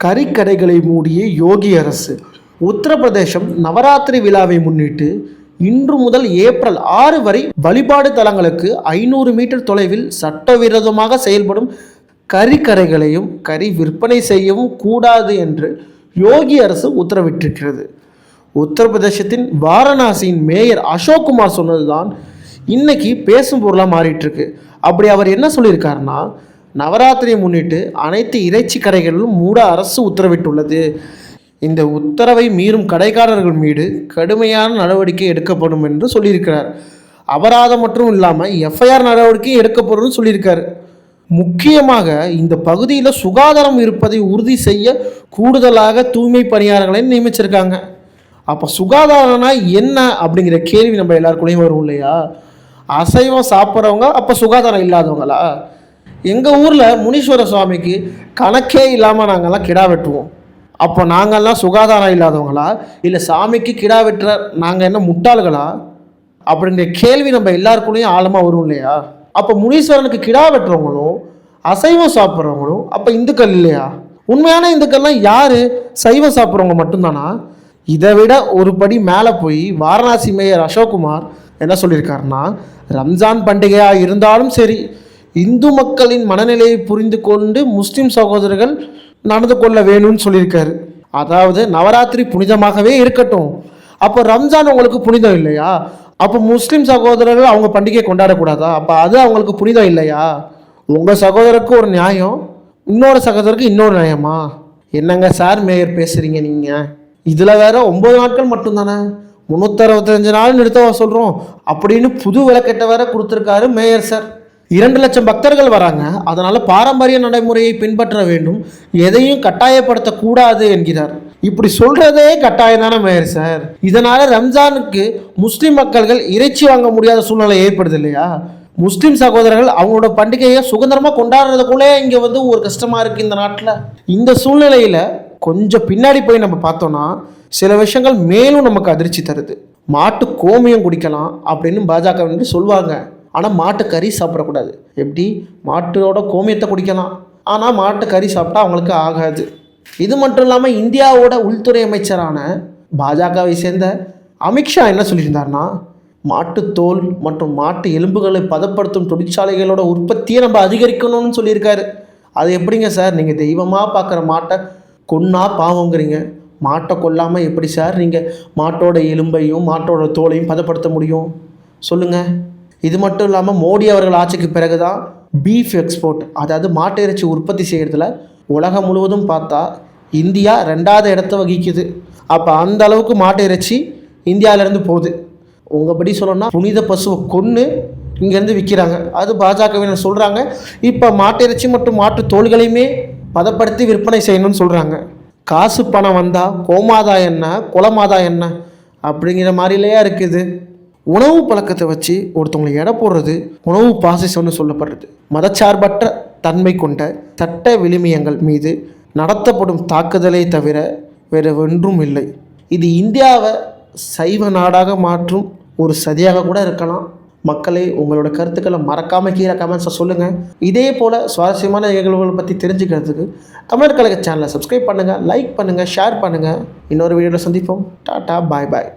கறிக்கடைகளை மூடிய யோகி அரசு உத்தரப்பிரதேசம் நவராத்திரி விழாவை முன்னிட்டு இன்று முதல் ஏப்ரல் ஆறு வரை வழிபாடு தலங்களுக்கு ஐநூறு மீட்டர் தொலைவில் சட்டவிரோதமாக செயல்படும் கறிக்கடைகளையும் கறி விற்பனை செய்யவும் கூடாது என்று யோகி அரசு உத்தரவிட்டிருக்கிறது. உத்தரப்பிரதேசத்தின் வாரணாசியின் மேயர் அசோக் குமார் சொன்னதுதான் இன்னைக்கு பேசும் பொருளாக மாறிட்டு இருக்கு அப்படி அவர் என்ன சொல்லியிருக்காருன்னா நவராத்திரியை முன்னிட்டு அனைத்து இறைச்சி கடைகளிலும் மூட அரசு உத்தரவிட்டுள்ளது. இந்த உத்தரவை மீறும் கடைக்காரர்கள் மீது கடுமையான நடவடிக்கை எடுக்கப்படும் என்று சொல்லியிருக்கிறார். அபராதம் மட்டும் இல்லாமல் எஃப்ஐஆர் நடவடிக்கை எடுக்கப்படும் சொல்லியிருக்காரு. முக்கியமாக இந்த பகுதியில் சுகாதாரம் இருப்பதை உறுதி செய்ய கூடுதலாக தூய்மை பணியாளர்களை நியமிச்சிருக்காங்க. அப்போ சுகாதாரம்னா என்ன அப்படிங்கிற கேள்வி நம்ம எல்லாருக்குள்ளேயும் வரும் இல்லையா? அசைவம் சாப்பிட்றவங்க அப்போ சுகாதாரம் இல்லாதவங்களா? எங்கள் ஊரில் முனீஸ்வர சுவாமிக்கு கணக்கே இல்லாமல் நாங்கள்லாம் கிடா வெட்டுவோம். அப்போ நாங்கள்லாம் சுகாதாரம் இல்லாதவங்களா? இல்லை சாமிக்கு கிடா வெட்டுற நாங்கள் என்ன முட்டாள்களா? அப்படிங்கிற கேள்வி நம்ம எல்லாருக்குள்ளேயும் ஆழமாக வரும் இல்லையா? அப்போ முனீஸ்வரனுக்கு கிடா வெட்டுறவங்களும் அசைவம் சாப்பிட்றவங்களும் அப்போ இந்துக்கள் இல்லையா? உண்மையான இந்துக்கள்லாம் யார்? சைவம் சாப்பிட்றவங்க மட்டும்தானா? இதை விட ஒரு படி மேலே போய் வாரணாசி மேயர் அசோக்குமார் என்ன சொல்லியிருக்காருன்னா ரம்ஜான் பண்டிகையாக இருந்தாலும் சரி இந்து மக்களின் மனநிலையை புரிந்து கொண்டு முஸ்லீம் சகோதரர்கள் நடந்து கொள்ள வேணும்னு சொல்லியிருக்காரு. அதாவது நவராத்திரி புனிதமாகவே இருக்கட்டும். அப்போ ரம்ஜான் உங்களுக்கு புனிதம் இல்லையா? அப்போ முஸ்லீம் சகோதரர்கள் அவங்க பண்டிகை கொண்டாடக்கூடாதா? அப்போ அது அவங்களுக்கு புனிதம் இல்லையா? உங்கள் சகோதரருக்கு ஒரு நியாயம் இன்னொரு சகோதரருக்கு இன்னொரு நியாயமா? என்னங்க சார் மேயர் பேசுகிறீங்க நீங்கள் இதில் வேற ஒம்பது நாட்கள் மட்டும்தானே? முந்நூற்றறுபத்தஞ்சு நாள் நிறுத்த சொல்கிறோம் அப்படின்னு புது விளக்கெட்டை வேற கொடுத்துருக்காரு மேயர் சார். இரண்டு லட்சம் பக்தர்கள் வராங்க. அதனால் பாரம்பரிய நடைமுறையை பின்பற்ற வேண்டும். எதையும் கட்டாயப்படுத்தக்கூடாது என்கிறார். இப்படி சொல்கிறதே கட்டாயம் தானே மேயர் சார். இதனால் ரம்ஜானுக்கு முஸ்லீம் மக்கள்கள் இறைச்சி வாங்க முடியாத சூழ்நிலை ஏற்படுது இல்லையா? முஸ்லீம் சகோதரர்கள் அவங்களோட பண்டிகையை சுதந்திரமாக கொண்டாடுறதுக்குள்ளே இங்கே வந்து ஒரு கஷ்டமாக இருக்குது இந்த நாட்டில். இந்த சூழ்நிலையில் கொஞ்சம் பின்னாடி போய் நம்ம பார்த்தோம்னா சில விஷயங்கள் மேலும் நமக்கு அதிர்ச்சி தருது. மாட்டு கோமியம் குடிக்கலாம் அப்படின்னு பாஜக வந்து சொல்லுவாங்க ஆனால் மாட்டு கறி சாப்பிடக்கூடாது. எப்படி? மாட்டோட கோமியத்தை குடிக்கலாம். ஆனால் மாட்டு கறி சாப்பிட்டா அவங்களுக்கு ஆகாது. இது மட்டும் இல்லாமல் இந்தியாவோட உள்துறை அமைச்சரான பாஜகவை சேர்ந்த அமித்ஷா என்ன சொல்லியிருந்தாருன்னா மாட்டுத்தோல் மற்றும் மாட்டு எலும்புகளை பதப்படுத்தும் தொழிற்சாலைகளோட உற்பத்தியை நம்ம அதிகரிக்கணும்னு சொல்லியிருக்காரு. அது எப்படிங்க சார்? நீங்கள் தெய்வமாக பார்க்குற மாட்டை கொன்னா பாவங்கிறீங்க. மாட்டை கொல்லாமல் எப்படி சார் நீங்கள் மாட்டோட எலும்பையும் மாட்டோட தோலையும் பதப்படுத்த முடியும்? சொல்லுங்கள் இது மட்டும் இல்லாமல் மோடி அவர்கள் ஆட்சிக்கு பிறகு தான் பீஃப் எக்ஸ்போர்ட் அதாவது மாட்டிறைச்சி உற்பத்தி செய்கிறதுல உலகம் முழுவதும் பார்த்தா இந்தியா ரெண்டாவது இடத்த வகிக்குது. அப்போ அந்த அளவுக்கு மாட்டு இறைச்சி இந்தியாவிலேருந்து போகுது. உங்கள்படி சொல்லணும்னா புனித பசுவை கொன்று இங்கேருந்து விற்கிறாங்க அது பாஜகவினர் சொல்கிறாங்க இப்போ மாட்டு இறைச்சி மற்றும் மாட்டு தோல்களையுமே பதப்படுத்தி விற்பனை செய்யணும்னு சொல்கிறாங்க காசு பணம் வந்தால் கோமாதா என்ன குலமாதா என்ன அப்படிங்கிற மாதிரிலையா இருக்குது. உணவு பழக்கத்தை வச்சு ஒருத்தவங்களை எடை போடுறது உணவு பாசிசம்னு சொல்லப்படுறது. மதச்சார்பற்ற தன்மை கொண்ட சட்ட விளிமியங்கள் மீது நடத்தப்படும் தாக்குதலை தவிர வேறு ஒன்றும் இல்லை. இது இந்தியாவை சைவ நாடாக மாற்றும் ஒரு சதியாக கூட இருக்கலாம். மக்களே உங்களோட கருத்துக்களை மறக்காமல் கீழே கமெண்ட்ஸை சொல்லுங்கள் இதே போல் சுவாரஸ்யமான நிகழ்வுகளை பற்றி தெரிஞ்சுக்கிறதுக்கு தமிழ் கழக சேனலை சப்ஸ்கிரைப் பண்ணுங்கள் லைக் பண்ணுங்கள் ஷேர் பண்ணுங்கள் இன்னொரு வீடியோவில் சந்திப்போம். டாட்டா பாய் பாய்